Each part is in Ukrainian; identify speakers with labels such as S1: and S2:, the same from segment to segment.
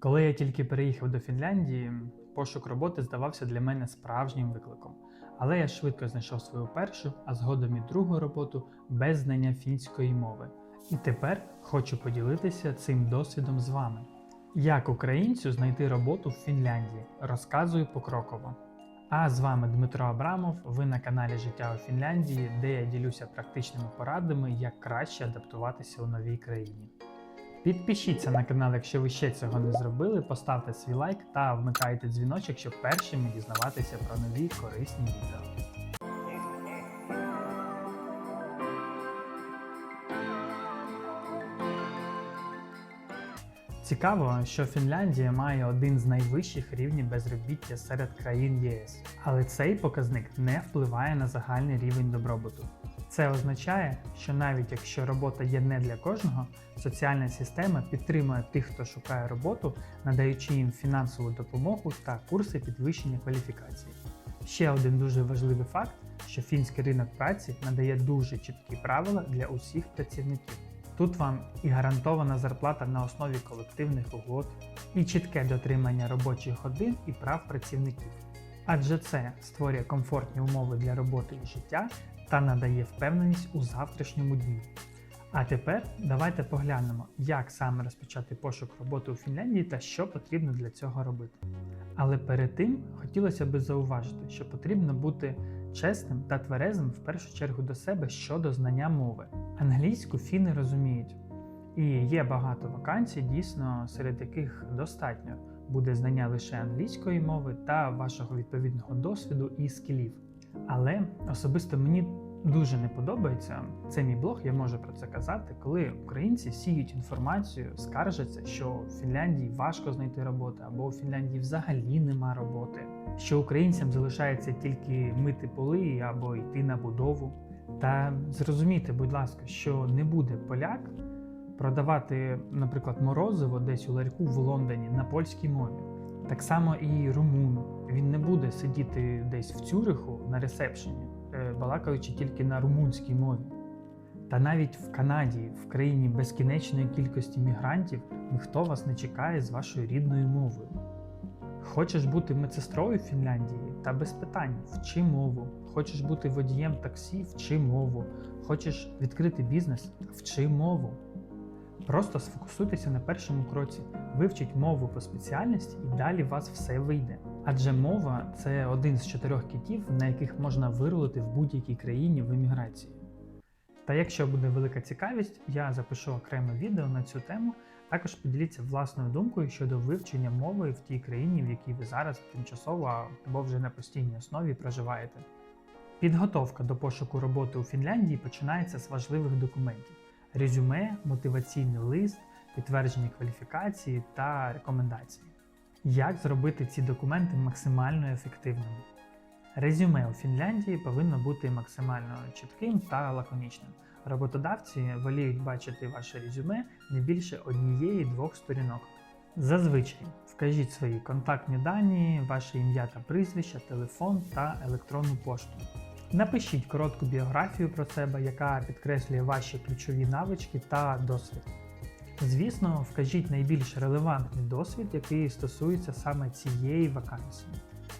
S1: Коли я тільки переїхав до Фінляндії, пошук роботи здавався для мене справжнім викликом. Але я швидко знайшов свою першу, а згодом і другу роботу без знання фінської мови. І тепер хочу поділитися цим досвідом з вами. Як українцю знайти роботу в Фінляндії, розказую покроково. А з вами Дмитро Абрамов. Ви на каналі Життя у Фінляндії, де я ділюся практичними порадами, як краще адаптуватися у новій країні. Підпишіться на канал, якщо ви ще цього не зробили, поставте свій лайк та вмикайте дзвіночок, щоб першими дізнаватися про нові корисні відео. Цікаво, що Фінляндія має один з найвищих рівнів безробіття серед країн ЄС, але цей показник не впливає на загальний рівень добробуту. Це означає, що навіть якщо робота є не для кожного, соціальна система підтримує тих, хто шукає роботу, надаючи їм фінансову допомогу та курси підвищення кваліфікації. Ще один дуже важливий факт, що фінський ринок праці надає дуже чіткі правила для усіх працівників. Тут вам і гарантована зарплата на основі колективних угод, і чітке дотримання робочих годин і прав працівників. Адже це створює комфортні умови для роботи і життя та надає впевненість у завтрашньому дні. А тепер давайте поглянемо, як саме розпочати пошук роботи у Фінляндії та що потрібно для цього робити. Але перед тим хотілося б зауважити, що потрібно бути чесним та тверезим в першу чергу до себе щодо знання мови. Англійську фіни розуміють, і є багато вакансій, дійсно, серед яких достатньо буде знання лише англійської мови та вашого відповідного досвіду і скілів. Але особисто мені дуже не подобається це мій блог, я можу про це казати, коли українці сіють інформацію, скаржаться, що в Фінляндії важко знайти роботу, або у Фінляндії взагалі нема роботи, що українцям залишається тільки мити поли або йти на будову. Та зрозумійте, будь ласка, що не буде поляк продавати, наприклад, морозиво десь у ларьку в Лондоні на польській мові. Так само і румун. Він не буде сидіти десь в Цюриху на ресепшені, е, балакаючи тільки на румунській мові. Та навіть в Канаді, в країні безкінечної кількості мігрантів, ніхто вас не чекає з вашою рідною мовою. Хочеш бути медсестрою в Фінляндії та без питань, вчи мову. Хочеш бути водієм таксі, вчи мову. Хочеш відкрити бізнес, вчи мову. Просто сфокусуйтеся на першому кроці, вивчіть мову по спеціальності і далі у вас все вийде. Адже мова це один з чотирьох китів, на яких можна вирулити в будь-якій країні в еміграції. Та якщо буде велика цікавість, я запишу окреме відео на цю тему. Також поділіться власною думкою щодо вивчення мови в тій країні, в якій ви зараз тимчасово або вже на постійній основі проживаєте. Підготовка до пошуку роботи у Фінляндії починається з важливих документів: резюме, мотиваційний лист, підтвердження кваліфікації та рекомендації. Як зробити ці документи максимально ефективними? Резюме у Фінляндії повинно бути максимально чітким та лаконічним. Роботодавці воліють бачити ваше резюме не більше однієї-двох сторінок. Зазвичай вкажіть свої контактні дані, ваше ім'я та прізвище, телефон та електронну пошту. Напишіть коротку біографію про себе, яка підкреслює ваші ключові навички та досвід. Звісно, вкажіть найбільш релевантний досвід, який стосується саме цієї вакансії.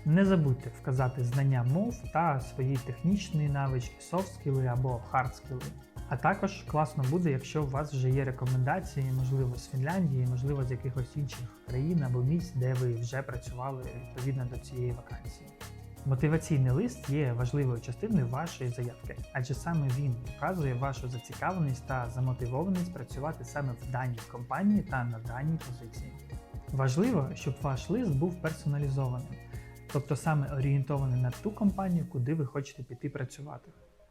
S1: Не забудьте вказати знання мов та свої технічні навички, софт-скіли або хард-скіли. А також класно буде, якщо у вас вже є рекомендації, можливо, з Фінляндії, можливо, з якихось інших країн або місць, де ви вже працювали відповідно до цієї вакансії. Мотиваційний лист є важливою частиною вашої заявки, адже саме він показує вашу зацікавленість та замотивованість працювати саме в даній компанії та на даній позиції. Важливо, щоб ваш лист був персоналізованим, тобто саме орієнтований на ту компанію, куди ви хочете піти працювати.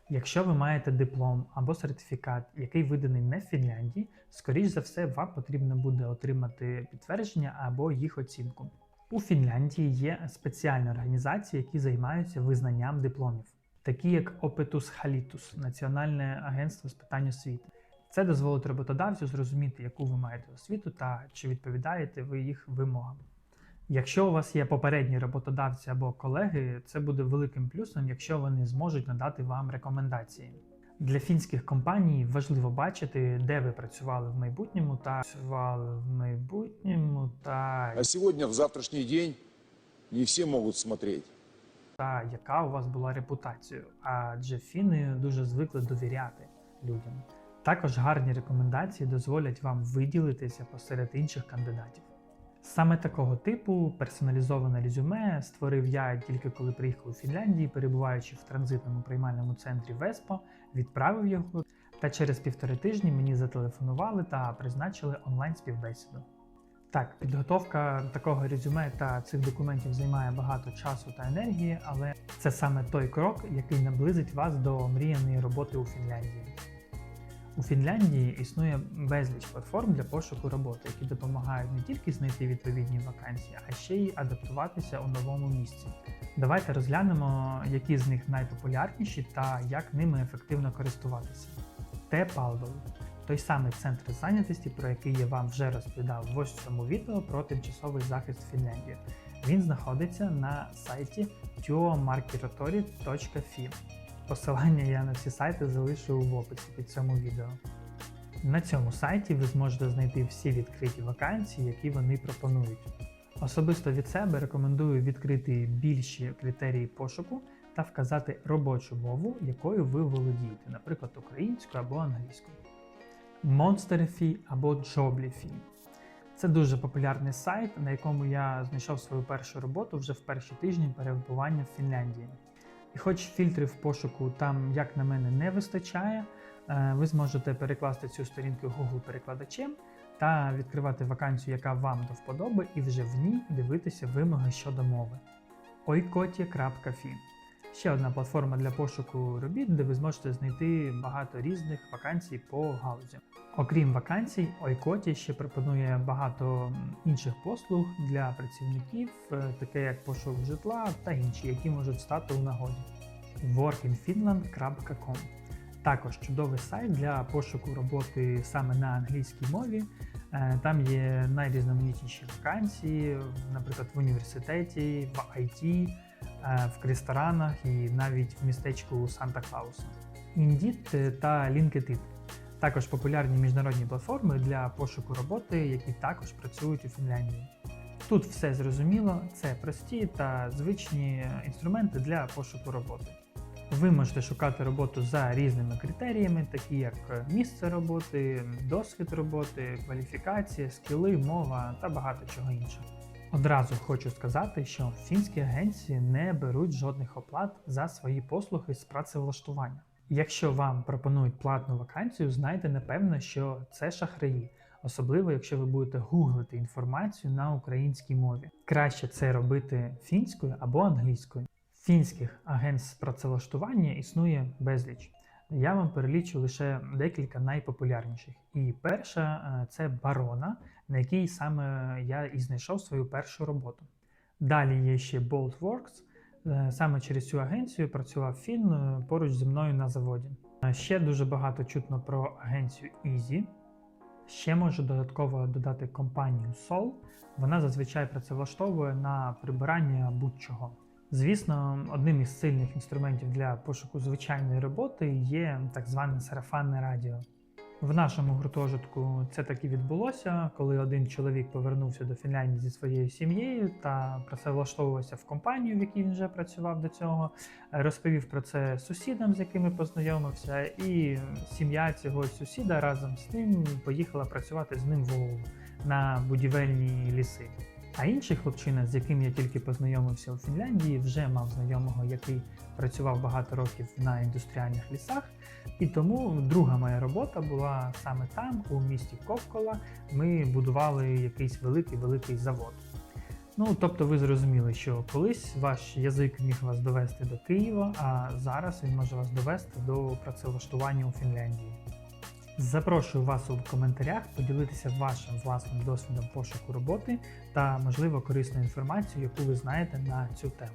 S1: Якщо ви маєте диплом або сертифікат, який виданий не в Фінляндії, скоріш за все, вам потрібно буде отримати підтвердження або їх оцінку. У Фінляндії є спеціальні організації, які займаються визнанням дипломів, такі як Opetus Halitus, Національне агентство з питань освіти. Це дозволить роботодавцю зрозуміти, яку ви маєте освіту та чи відповідаєте ви їх вимогам. Якщо у вас є попередні роботодавці або колеги, це буде великим плюсом, якщо вони зможуть надати вам рекомендації. Для фінських компаній важливо бачити, де ви працювали в майбутньому та працювали в майбутньому та,
S2: А сегодня, в завтрашний день, не все могут смотреть.
S1: та яка у вас була репутація. Адже фіни дуже звикли довіряти людям. Також гарні рекомендації дозволять вам виділитися посеред інших кандидатів. Саме такого типу персоналізоване резюме створив я тільки коли приїхав у Фінляндії, перебуваючи в транзитному приймальному центрі Веспо, відправив його. Та через півтори тижні мені зателефонували та призначили онлайн співбесіду. Так, підготовка такого резюме та цих документів займає багато часу та енергії, але це саме той крок, який наблизить вас до мріяної роботи у Фінляндії. У Фінляндії існує безліч платформ для пошуку роботи, які допомагають не тільки знайти відповідні вакансії, а ще й адаптуватися у новому місці. Давайте розглянемо, які з них найпопулярніші та як ними ефективно користуватися. T-Palvel – той самий центр зайнятості, про який я вам вже розповідав в ось цьому відео про тимчасовий захист Фінляндії. Він знаходиться на сайті tuomarkiratori.fi. Посилання я на всі сайти залишу в описі під цьому відео. На цьому сайті ви зможете знайти всі відкриті вакансії, які вони пропонують. Особисто від себе рекомендую відкрити більші критерії пошуку та вказати робочу мову, якою ви володієте, наприклад, українською або англійською. Monsterfy або Joblyfy. Це дуже популярний сайт, на якому я знайшов свою першу роботу вже в перші тижні перебування в Фінляндії. І хоч фільтрів пошуку там, як на мене, не вистачає, е, ви зможете перекласти цю сторінку Google перекладачем та відкривати вакансію, яка вам до вподоби, і вже в ній дивитися вимоги щодо мови. Oikotie.fi Ще одна платформа для пошуку робіт, де ви зможете знайти багато різних вакансій по галузі. Окрім вакансій, Oikotie ще пропонує багато інших послуг для працівників, е, таке як пошук житла та інші, які можуть стати у нагоді. workinfinland.com Також чудовий сайт для пошуку роботи саме на англійській мові. Е, Там є найрізноманітніші вакансії, наприклад, в університеті, в IT, в ресторанах і навіть в містечку Санта-Клауса. Indeed та LinkedIn також популярні міжнародні платформи для пошуку роботи, які також працюють у Фінляндії. Тут все зрозуміло, це прості та звичні інструменти для пошуку роботи. Ви можете шукати роботу за різними критеріями, такі як місце роботи, досвід роботи, кваліфікація, скіли, мова та багато чого іншого. Одразу хочу сказати, що фінські агенції не беруть жодних оплат за свої послуги з працевлаштування. Якщо вам пропонують платну вакансію, знайте напевно, що це шахраї, особливо якщо ви будете гуглити інформацію на українській мові. Краще це робити фінською або англійською. Фінських агентств з працевлаштування існує безліч. Я вам перелічу лише декілька найпопулярніших. І перша е, це барона, на якій саме я і знайшов свою першу роботу. Далі є ще BoltWorks. Е, Саме через цю агенцію працював фін е, поруч зі мною на заводі. Ще дуже багато чутно про агенцію Easy. Ще можу додатково додати компанію Sol. Вона зазвичай працевлаштовує на прибирання будь-чого. Звісно, одним із сильних інструментів для пошуку звичайної роботи є так зване сарафанне радіо. В нашому гуртожитку це так і відбулося, коли один чоловік повернувся до Фінляндії зі своєю сім'єю та працевлаштовувався в компанію, в якій він вже працював до цього. Розповів про це сусідам, з якими познайомився, і сім'я цього сусіда разом з ним поїхала працювати з ним в на будівельні ліси. А інший хлопчина, з яким я тільки познайомився у Фінляндії, вже мав знайомого, який працював багато років на індустріальних лісах. І тому друга моя робота була саме там, у місті Ковкола. Ми будували якийсь великий великий завод. Ну, тобто, ви зрозуміли, що колись ваш язик міг вас довести до Києва, а зараз він може вас довести до працевлаштування у Фінляндії. Запрошую вас у коментарях поділитися вашим власним досвідом пошуку роботи та, можливо, корисною інформацією, яку ви знаєте на цю тему.